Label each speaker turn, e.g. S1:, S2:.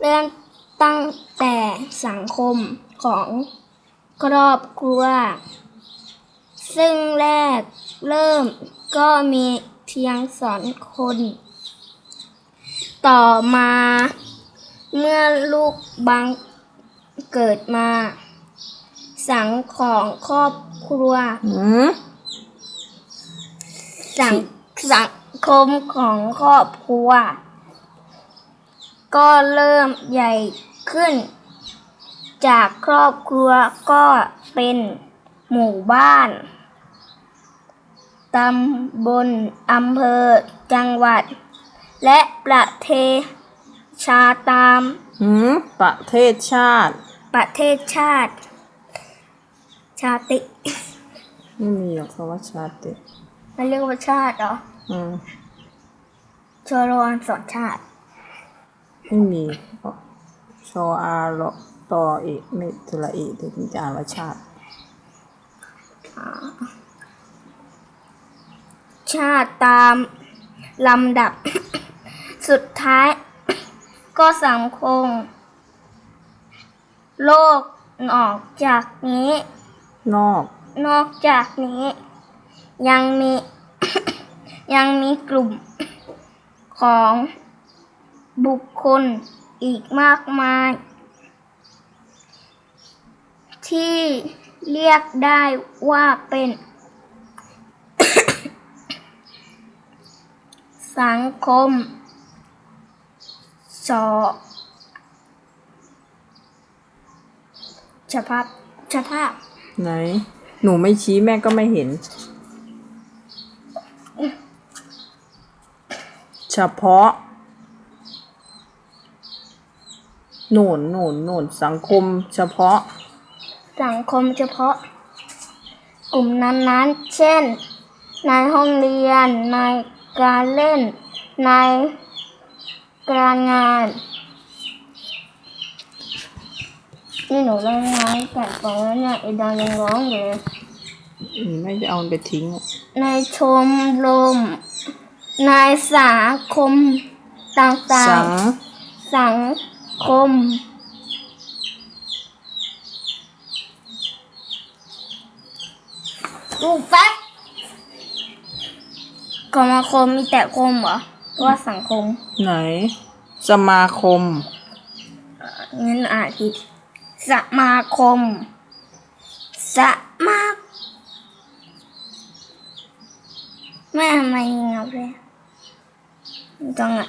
S1: เริ่มตั้งแต่สังคมของครอบครัว ซึ่งแรกเริ่มก็มีเพียงสองคน ต่อมาเมื่อลูกบังเกิดมา สังของครอบครัว
S2: หืม
S1: สังสังคมของครอบครัว ก็เริ่มใหญ่ขึ้น จากครอบครัวก็เป็นหมู่บ้าน ตำบลอำเภอ จังหวัด และประเทศชาตาม
S2: หืมประเทศชาติ
S1: ประเทศชาติ ชาติ
S2: ไม่มีหรอกคำว่าชาติ
S1: มันเรียกว่าชาติเหรอ
S2: อืม
S1: ชโรอันสอนชาติ
S2: ไม่มีชออาร์ต่อเอกไม่สระเอกถึงจะอ่านว่าชาติ
S1: ชาติตามลำดับ สุดท้าย ก็สังคม โลกนอกจากนี้
S2: นอก
S1: นอกจากนี้ ยังมี ยังมีกลุ่มของ บุคคลอีกมากมาย ที่เรียกได้ว่าเป็น สังคมสอสภาพสภาพ
S2: ไหน หนูไม่ชี้แม่ก็ไม่เห็น เฉพาะโหน่นโหน่นโหน่นสังคมเฉพาะ
S1: สังคมเฉพาะ กลุ่มนั้นๆ เช่น ในห้องเรียน ในการเล่น ในการงานนี่หนูร้องไห้แต่ฟังแล้วเนี่ยไอ้ดาวยังร้องอยู่เลย
S2: อืมไม่จะเอามันไปทิ้งอะ
S1: ในชมรม ในสังคมต่าง
S2: สัง
S1: ๆ สัง คมดูแป๊บกรรมคมมีแต่คมเหรอหรือว่าสังคม
S2: ไหน สมาคม
S1: งั้นอ่านผิดสมาคม สมาแม่ทำไมเงียบเลยไม่ต้องอะ